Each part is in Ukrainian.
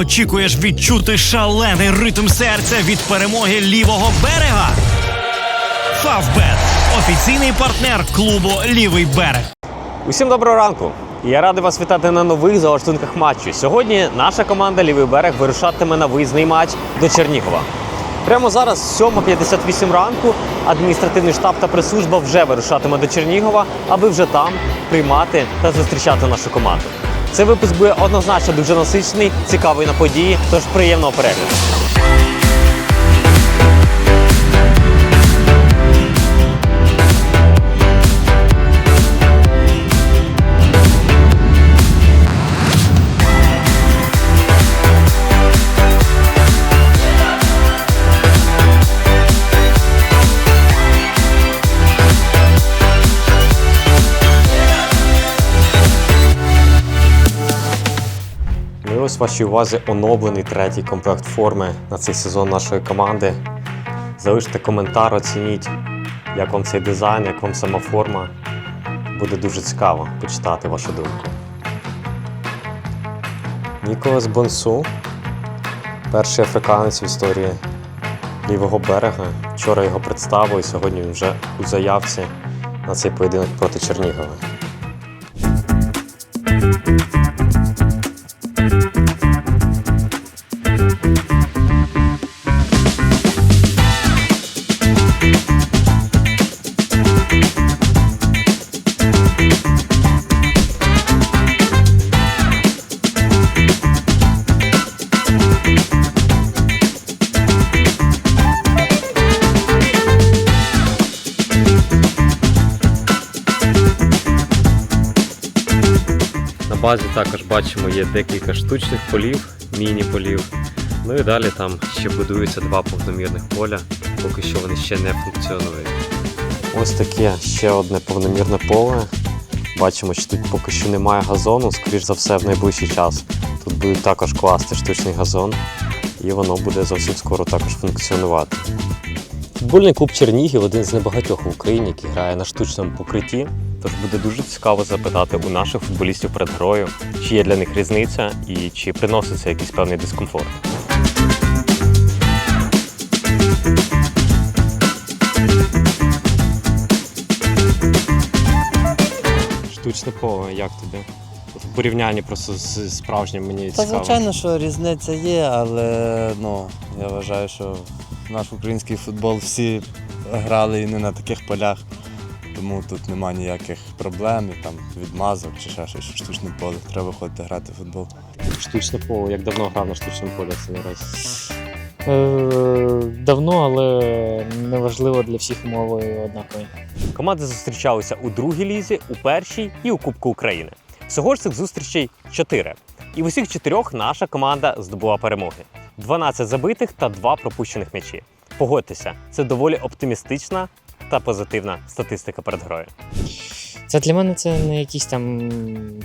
очікуєш відчути шалений ритм серця від перемоги лівого берега? Фавбет офіційний партнер клубу Лівий берег. Усім доброго ранку! Я радий вас вітати на нових залаштунках матчу. Сьогодні наша команда Лівий берег вирушатиме на виїзний матч до Чернігова. Прямо зараз, 7.58 ранку, адміністративний штаб та прес-служба вже вирушатиме до Чернігова, аби вже там приймати та зустрічати нашу команду. Цей випуск буде однозначно дуже насичений, цікавий на події, тож приємного перегляду. Ось вашій увазі оновлений третій комплект форми на цей сезон нашої команди. Залиште коментар, оцініть, як вам цей дизайн, як вам сама форма. Буде дуже цікаво почитати вашу думку. Ніколас Бонсу, перший африканець в історії лівого берега. Вчора його представили, сьогодні він вже у заявці на цей поєдинок проти Чернігова. Базі також бачимо є декілька штучних полів, міні-полів. Ну і далі там ще будуються два повномірних поля, поки що вони ще не функціонують. Ось таке ще одне повномірне поле. Бачимо, що тут поки що немає газону, скоріш за все, в найближчий час. Тут будуть також класти штучний газон, і воно буде зовсім скоро також функціонувати. Футбольний клуб Чернігів один з небагатьох в Україні, який грає на штучному покритті. Тож буде дуже цікаво запитати у наших футболістів перед грою, чи є для них різниця і чи приноситься якийсь певний дискомфорт. Штучне поле, як тобі? В порівнянні просто з справжнім мені Та цікаво. звичайно, що різниця є, але ну, я вважаю, що наш український футбол всі грали і не на таких полях. Тому тут нема ніяких проблем, і там відмазок чи ще щось штучне поле. Треба виходити грати в футбол. Штучне поле, як давно грав на штучному полі це не раз. Е, Давно, але неважливо для всіх умови однакові. Команди зустрічалися у другій лізі, у першій і у Кубку України. Всього ж цих зустрічей чотири. І в усіх чотирьох наша команда здобула перемоги: 12 забитих та 2 пропущених м'ячі. Погодьтеся, це доволі оптимістична та позитивна статистика перед грою. Це для мене це не якийсь там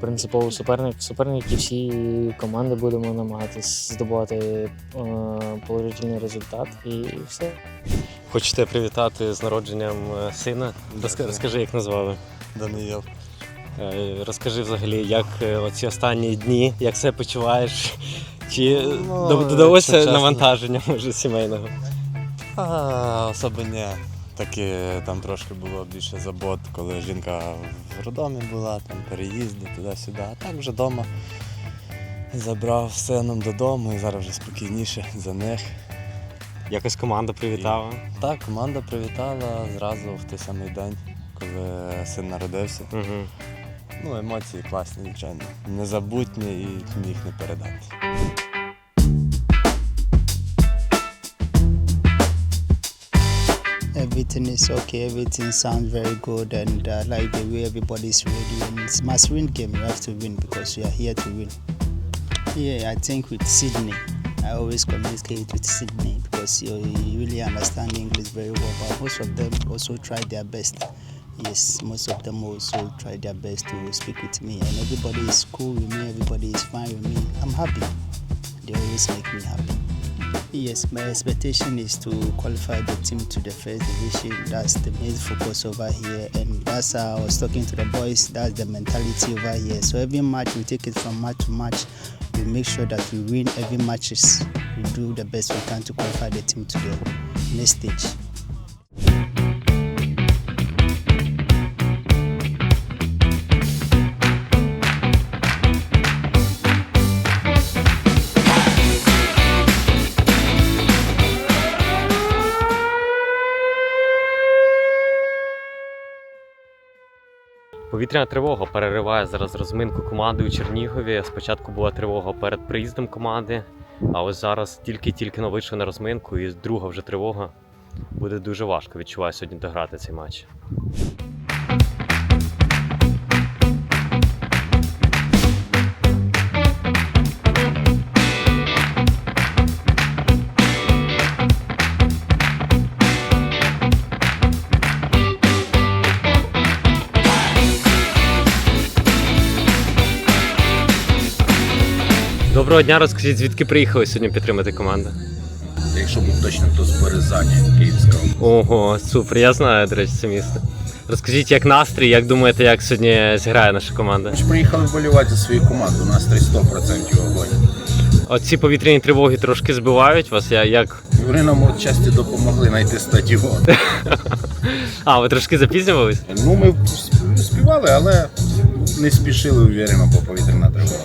принциповий суперник. Суперники всі команди будемо намагатись здобувати е, положительний результат і все. Хочете привітати з народженням е, сина? Розка- Розкажи, як назвали. Даниїл. Е, Розкажи взагалі, як е, оці останні дні, як себе почуваєш? Чи Ну, додалося якщо чесно. навантаження може сімейного? А, особо ні. Таки там трошки було більше забот, коли жінка в роддомі була, там переїзди туди-сюди. А так вже вдома забрав сином додому і зараз вже спокійніше за них. Якось команда привітала. Так, команда привітала зразу в той самий день, коли син народився. Угу. Ну, емоції класні, звичайно. Незабутні і їх не передати. Everything is okay. Everything sounds very good, and I like the way everybody's ready. And it's must-win game. You have to win because you are here to win. Yeah, I think with Sydney, I always communicate with Sydney because you really understand English very well. But most of them also try their best. Yes, most of them also try their best to speak with me, and everybody is cool with me. Everybody is fine with me. I'm happy. They always make me happy. Yes, my expectation is to qualify the team to the first division. That's the main focus over here, and that's how I was talking to the boys. That's the mentality over here. So every match we take it from match to match. we make sure that we win every matches. We do the best we can to qualify the team to the next stage. Повітряна тривога перериває зараз розминку команди у Чернігові. Спочатку була тривога перед приїздом команди, а ось зараз тільки-тільки вийшли на розминку, і друга вже тривога. Буде дуже важко, відчуваю сьогодні дограти цей матч. Доброго дня, розкажіть, звідки приїхали сьогодні підтримати команду? Якщо бути точним, то з Березані Київського. Ого, супер, я знаю, до речі, це місто. Розкажіть, як настрій, як думаєте, як сьогодні зіграє наша команда? Ми ж приїхали вболівати за свою команду. У нас 100% огонь. Оці повітряні тривоги трошки збивають вас. Я як. Вони нам от часті допомогли знайти стадіон. А, ви трошки запізнювались? Ну, ми сп- співали, але не спішили уверено, бо повітряна тривога.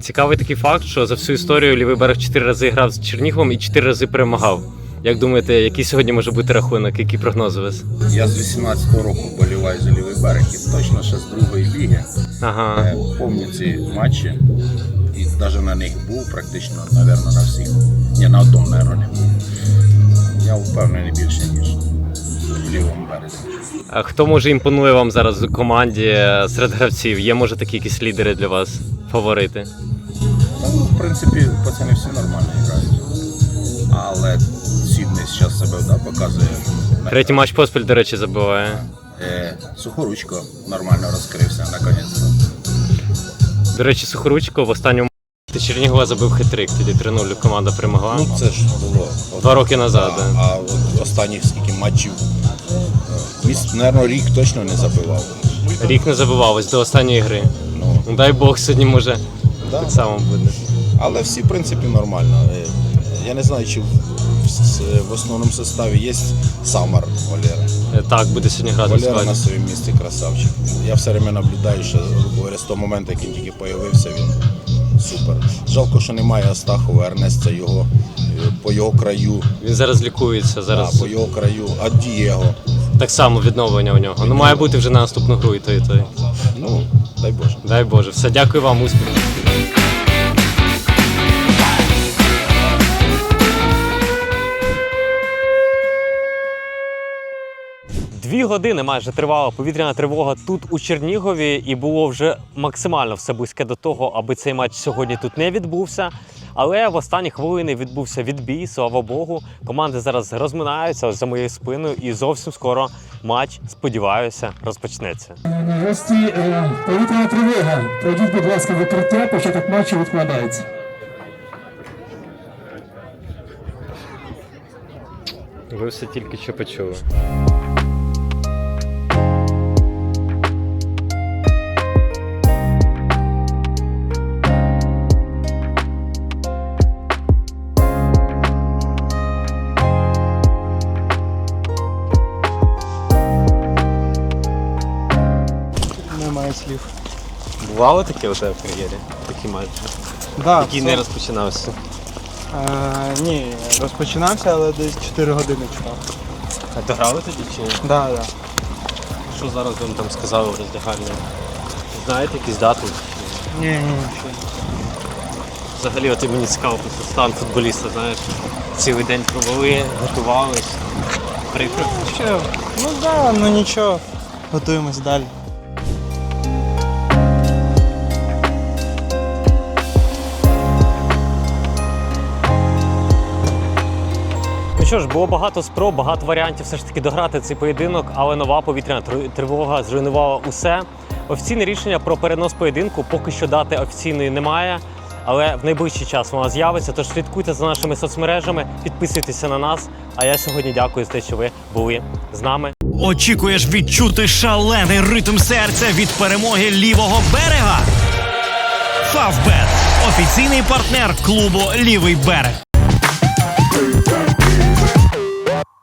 Цікавий такий факт, що за всю історію лівий берег 4 рази грав з Черніговом і 4 рази перемагав. Як думаєте, який сьогодні може бути рахунок, які прогнози у вас? Я з 18-го року вболіваю за лівий берег і точно ще з другої ліги. Ага. Е, Помню ці матчі. І навіть на них був практично, мабуть, на всіх. Ні, на одному, мабуть, не був. Я впевнений більше, ніж в лівому березі. А хто може імпонує вам зараз у команді е, серед гравців? Є може такі якісь лідери для вас, фаворити? Ну, в принципі, пацани всі нормально грають. Але Сідний зараз себе да, показує. Третій матч поспіль, до речі, забиває. Е, Сухоручко нормально розкрився наконець. До речі, Сухоручко в останньому матчі Чернігова забив хитрик, тоді 3-0 команда перемогла. Ну це ж було Два роки назад, да. А от останніх скільки матчів. е, Міст, мабуть, рік точно не забивав. Рік не забивав ось до останньої гри. Ну, Ну дай Бог сьогодні може да. так само буде. Але всі, в принципі, нормально. Е, Я не знаю, чи в, основному составі є Самар Валера. Е, Так, буде сьогодні грати в Валера на своєму місці красавчик. Я все время наблюдаю, що говоря, з того моменту, як він тільки з'явився, він супер. Жалко, що немає Астахова, Ернеста його е, по його краю. Він зараз лікується, зараз Да, по його краю, а Дієго. так само відновлення у нього. Ну має бути вже на наступну гру і той, і той. Ну, дай Боже. Дай Боже, все, дякую вам, успіхів. Дві години майже тривала повітряна тривога тут у Чернігові, і було вже максимально все близьке до того, аби цей матч сьогодні тут не відбувся. Але в останні хвилини відбувся відбій, слава Богу. Команди зараз розминаються за моєю спиною, і зовсім скоро матч, сподіваюся, розпочнеться. На гості е, повітряна тривога. Пройдіть, будь ласка, в укриття, початок матчу відкладається. Ви все тільки що почули. Слів. Бувало таке у тебе в кар'єрі? Такі матчі, Да, який не розпочинався. е, ні, розпочинався, але десь 4 години чекав. А дограли тоді чи? Да, да. Що зараз вам там сказали в роздягальні? Знаєте якісь дати? Ні, ні, ні. Взагалі, от і мені цікаво просто стан футболіста, знаєш. Цілий день провели, готувались. Прикро. Що? Ну да, ну нічого. Готуємось далі. Що ж, було багато спроб, багато варіантів все ж таки дограти цей поєдинок, але нова повітряна тривога зруйнувала усе. Офіційне рішення про перенос поєдинку поки що дати офіційної немає. Але в найближчий час вона з'явиться. Тож слідкуйте за нашими соцмережами, підписуйтеся на нас. А я сьогодні дякую за те, що ви були з нами. Очікуєш відчути шалений ритм серця від перемоги лівого берега? Фавбет офіційний партнер клубу Лівий берег.